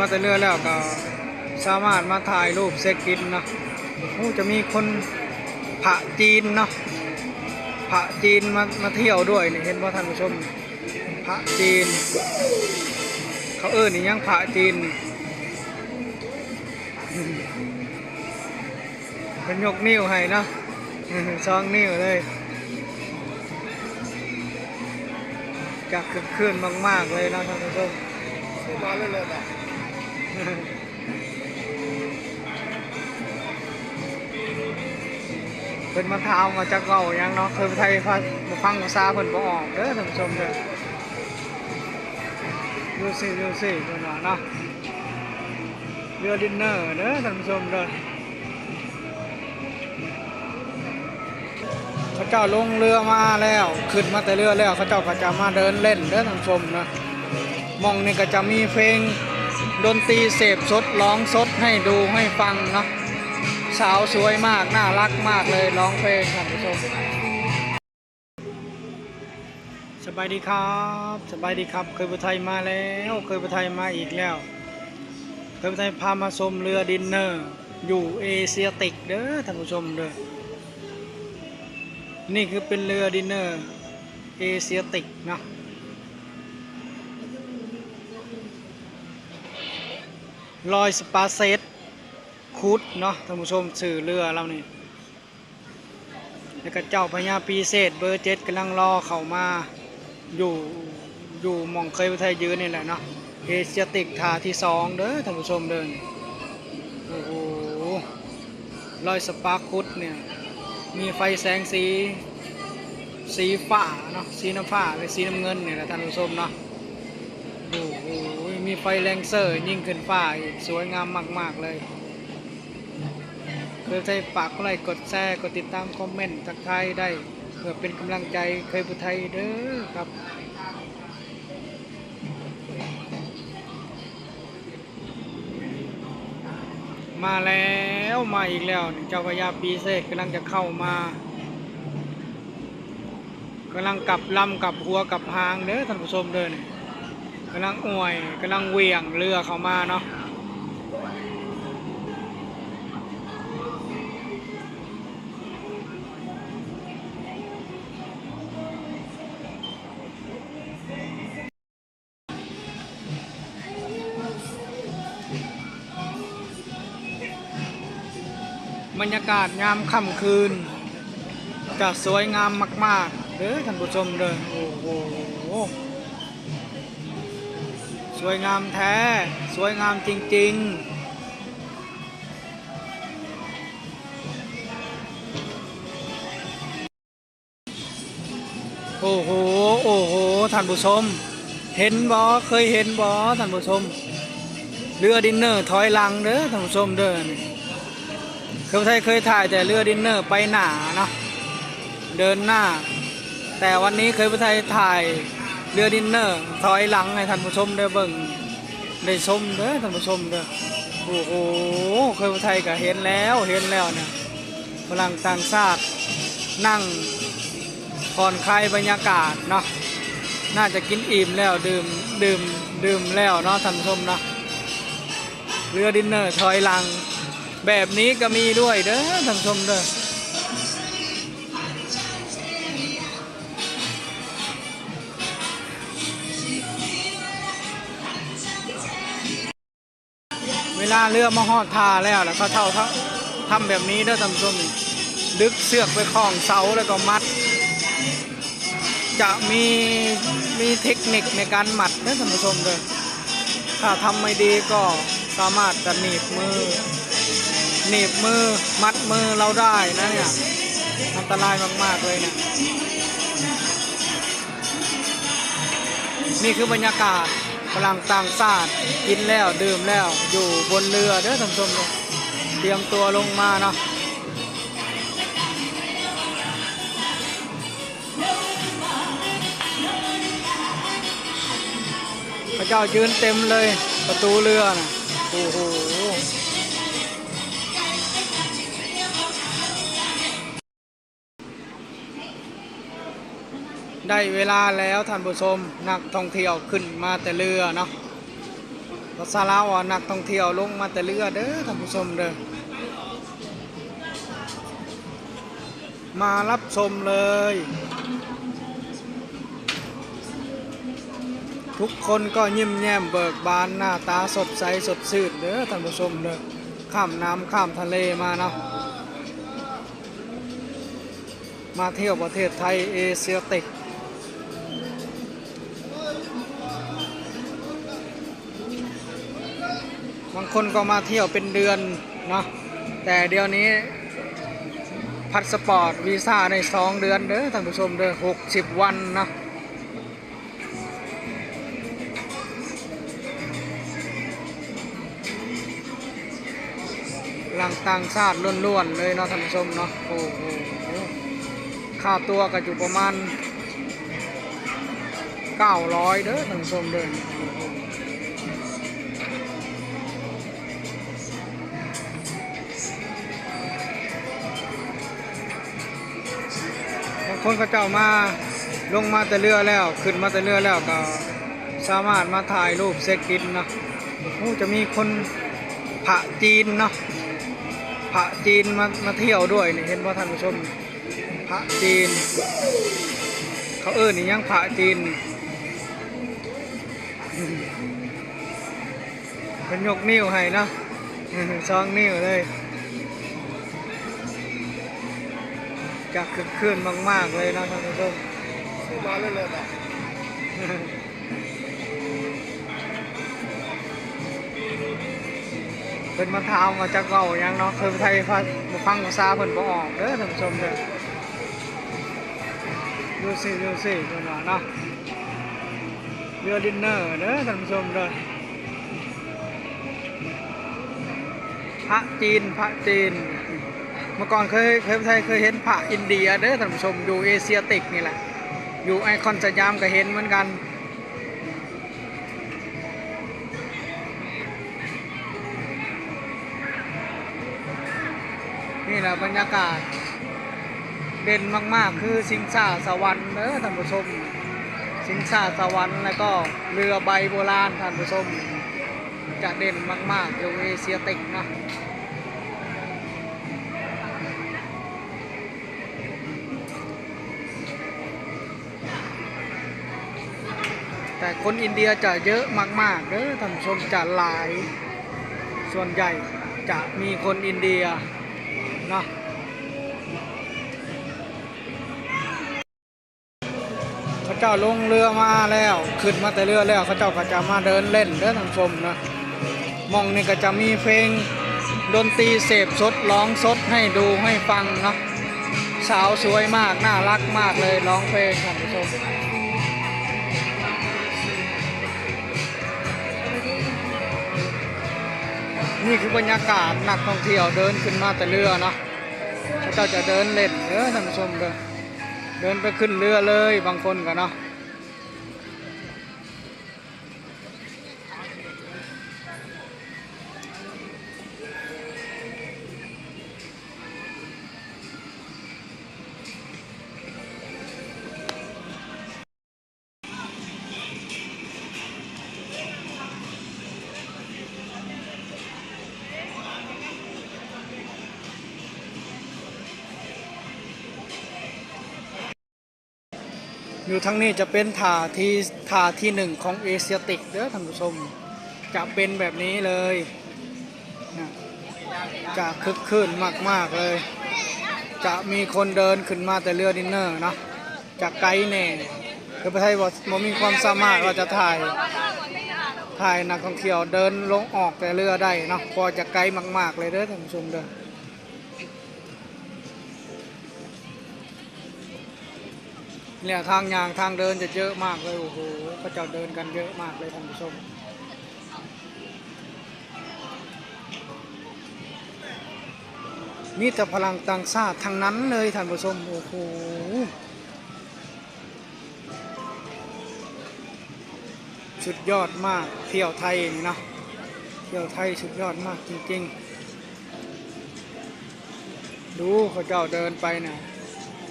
มาแต่เรือแล้วก็สามารถมาถ่ายรูปเซ็กกินเนาะโอ้จะมีคนผะจีนเนาะผะจีนมามาเที่ยวด้วยนี่เห็นว่าท่านผู้ชมผะจีน เขาเอิ้นนี่ยังผะจีนเป็นยกนิ้วให้เนาะสองนิ้วเลยจะคึกคืนมาก ๆ เลยนะท่านผู้ชมร้อนเลยเลย เป็นมาเท้ามาจากเก่ายังเนาะคยไปไทยพามาฟังภาษาเพิ่นบ่ออกเด้อท่านผู้ชมเด้อดูสิดูสิเพิ่นว่าเนาะเรือดินเนอร์เด้อท่านผู้ชมเด้อเขาเจ้าลงเรือมาแล้ว ขึ้นมาแต่เรือแล้วเขาเจ้าก็จะมาเดินเล่นเด้อท่านผู้ชมนะมองนี่ก็จะมีเพลง ดนตรีเสพสดร้องสดให้ดูให้ฟังเนาะสาวสวยมาก น่ารักมากเลยร้องเพลงท่านผู้ชมสบายดีครับสบายดีครับ เคยไปไทยมาแล้ว เคยไปไทยมาอีกแล้ว เคยไปไทยพามาชมเรือดินเนอร์ อยู่เอเชียติกเด้อท่านผู้ชมเด้อนี่คือเป็นเรือดินเนอร์เอเชียติกเนาะ ลอยสปาเซตคุดเนาะท่านผู้ชมสื่อเรือเรานี่แล้วก็เจ้าพญาปีเศษเบอร์เจ็ดกำลังรอเข้ามาอยู่อยู่มองเคยไปไทยยืนนี่แหละเนาะเอเชียติกทาที่สองเด้อท่านผู้ชมเดินโอ้โหลอยสปาร์คคุดเนี่ยมีไฟแสงสีสีฟ้าเนาะสีน้ำฟ้ากับสีน้ำเงินเนี่ยแหละท่านผู้ชมเนาะ ไฟแรงเซอร์ยิ่งขึ้นฟ้าอีกสวยงามมาก ๆ เลยเคยใช้ฝากกดไลค์กดแชร์กดติดตามคอมเมนต์ทักทายได้เพื่อเป็นกำลังใจเคยผู้ไทยเด้อครับมาแล้วมาอีกแล้วเจ้าพญาปีเสกกำลังจะเข้ามากำลังกลับลำกลับหัวกลับหางเด้อท่านผู้ชมเด้อนี่ กำลังอวยกำลังเวียงเรือเข้ามาเนาะบรรยากาศยามค่ำคืนจะสวยงามมาก ๆเด้อท่านผู้ชมเด้อโอ้โห วยงามแท้ สวยงามจริง ๆโอ้โห โอ้โห ท่านผู้ชม เห็นบ่เคยเห็นบ่ท่านผู้ชม เรือดินเนอร์ถอยหลังเด้อท่านผู้ชมเด้อนี่เคยไทยเคยถ่ายแต่เรือดินเนอร์ไปหนาเนาะ เดินหน้า แต่วันนี้เคยไปไทยถ่าย เรือดินเนอร์ถอยหลังให้ท่านผู้ชมได้เบิ่งได้ชมเด้อท่านผู้ชมเด้อโอ้โหเคยไปไทยก็เห็นแล้วเห็นแล้วเนี่ยฝรั่งต่างชาตินั่งผ่อนคลายบรรยากาศเนาะน่าจะกินอิ่มแล้วดื่มดื่มดื่มแล้วเนาะท่านผู้ชมเนาะเรือดินเนอร์ถอยหลัง แบบนี้ก็มีด้วยเด้อท่านผู้ชมเด้อ เวลาเรือมาฮอดทาแล้วแล้วเขาเท่าเขาทำแบบนี้เด้อท่านผู้ชมนี่ดึกเสือกไปคล้องเสาแล้วก็มัด จะมีมีเทคนิคในการมัดเด้อท่านผู้ชมเด้อถ้าทำไม่ดีก็สามารถจะหนีบมือหนีบมือมัดมือเราได้นะเนี่ยอันตรายมากๆเลยเนี่ยนี่คือบรรยากาศ พลังต่างชาติกินแล้วดื่มแล้วอยู่บนเรือเด้อท่านผู้ชมเด้อเตรียมตัวลงมาเนาะพระเจ้ายืนเต็มเลยประตูเรือนะโอ้โห ได้เวลาแล้วท่านผู้ชมนักท่องเที่ยวขึ้นมาแต่เรือเนาะภาษาลาวนักท่องเที่ยวลงมาแต่เรือเด้อท่านผู้ชมเด้อมารับชมเลย ทุกคนก็ยิ้มแย้มเบิกบานหน้าตาสดใสสดชื่นเด้อท่านผู้ชมเด้อข้ามน้ำข้ามทะเลมาเนาะมาเที่ยวประเทศไทยเอเชียติก คนก็มาเที่ยวเป็นเดือนเนาะแต่เดี๋ยวนี้พัสปอร์ตวีซ่าในสองเดือนเด้อท่านผู้ชมเด้อหกสิบวันนะหลังต่างชาติล้วนๆเลยเนาะท่านผู้ชมเนาะโอ้โหค่าตัวก็อยู่ประมาณ900เด้อท่านผู้ชมเด้อ คนก็เจ้ามาลงมาแต่เรือแล้ว ขึ้นมาแต่เรือแล้วก็สามารถมาถ่ายรูปเซ็กอินเนาะโอ้จะมีคนผะจีนเนาะผะจีนมามาเที่ยวด้วยนี่เห็นว่าท่านผู้ชมผะจีน เขาเอิ้นนี่ยังผะจีนเป็นยกนิ้วให้เนาะสองนิ้วเลย จะคึกคืนมาก ๆ เลยนะท่านผู้ชมซื้อมาเรื่อยๆนะเป็นมาถามว่าจะเก่ายังเนาะคือไทยฟังฟังภาษาเพิ่นบ่ออกเด้อท่านผู้ชมเด้อดูสิดูสิเพิ่นว่าเนาะเรือดินเนอร์เด้อท่านผู้ชมเด้อพระจีนพระจีน เมื่อก่อนเคยเคยไทยเคยเห็นพระอินเดียเด้อท่านผู้ชมอยู่เอเชียติกนี่แหละ อยู่ไอคอนสยามก็เห็นเหมือนกันนี่แหละบรรยากาศ เด่นมาก ๆ คือสิงสาสวรรค์เด้อท่านผู้ชม สิงสาสวรรค์แล้วก็เรือใบโบราณท่านผู้ชม จะเด่นมาก ๆ อยู่เอเชียติกนะ แต่คนอินเดียจะเยอะมากๆเด้อท่านชมจะหลาย ส่วนใหญ่จะมีคนอินเดียนะเขาเจ้าลงเรือมาแล้ว ขึ้นมาแต่เรือแล้วเขาเจ้าก็จะมาเดินเล่นเด้อท่านชมนะมองนี่ก็จะมีเพลงดนตรีเสพสดร้องสดให้ดูให้ฟังเนาะสาวสวยมาก น่ารักมากเลยร้องเพลงท่านผู้ชม นี่คือบรรยากาศนักท่องเที่ยวเดินขึ้นมาแต่เรือนะเขาเจ้าจะเดินเล่นเออท่านผู้ชมเดินเดินไปขึ้นเรือเลยบางคนกันเนาะ อยู่ทั้งนี้จะเป็นถาที่ถาที่หนึ่งของเอเชียติกเด้อท่านผู้ชม จะเป็นแบบนี้เลยนะจะคึกคืนมาก ๆ เลย จะมีคนเดินขึ้นมาแต่เรือดินเนอร์นะจะไกด์แน่คือประเทศบ่มีความสามารถว่าจะถ่ายถ่ายนักท่องเที่ยวเดินลงออกแต่เรือได้เนาะพอจะไกลมาก ๆ เลยเด้อท่านผู้ชมเด้อ เนี่ยทางยางทางเดินจะเยอะมากเลย โอ้โหก็จะเดินกันเยอะมากเลยท่านผู้ชมนี่แต่พลังต่างชาติทางนั้นเลยท่านผู้ชม โอ้โหสุดยอดมากเที่ยวไทยนี่นะเที่ยวไทยสุดยอดมากจริงๆ ดูเขาเจ้าเดินไปนะ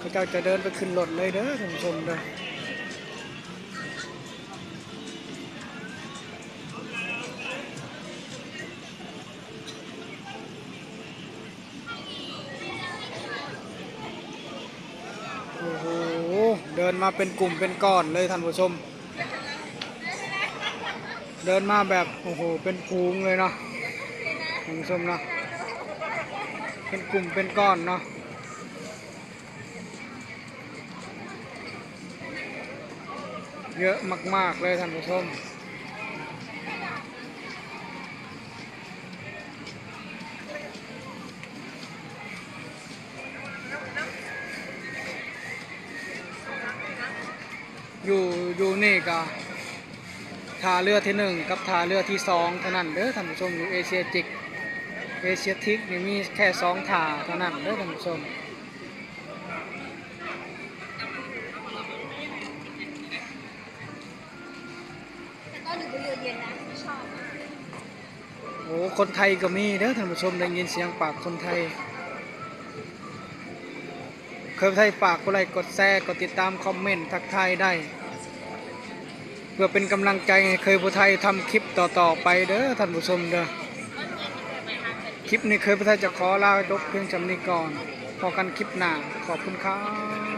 เขาเจ้าจะเดินไปขึ้นรถเลยเด้อท่านผู้ชมเด้อโอ้โห เดินมาเป็นกลุ่มเป็นก้อนเลยท่านผู้ชม เดินมาแบบ โอ้โห เป็นพูงเลยเนาะท่านผู้ชมเนาะเป็นกลุ่มเป็นก้อนเนาะ เยอะมาก ๆ เลยท่านผู้ชมอยู่อยู่นี่ก็ท่าเรือที่หนึ่งกับท่าเรือที่สองเท่านั้นเด้อท่านผู้ชมอยู่เอเชียจิกเอเชียทิกนี่มีแค่สองท่าเท่านั้นเด้อท่านผู้ชม คนไทยก็มีเด้อท่านผู้ชมได้ยินเสียงปากคนไทยเคยไทยฝากกดไลค์กดแชร์กดติดตามคอมเมนต์ทักทายได้ เพื่อเป็นกำลังใจให้เคยผู้ไทยทำคลิปต่อๆไปเด้อท่านผู้ชมเด้อคลิปนี้เคยผู้ไทยจะขอลาจบเพียงจำนี้ก่อนพอกันคลิปหน้าขอบคุณครับ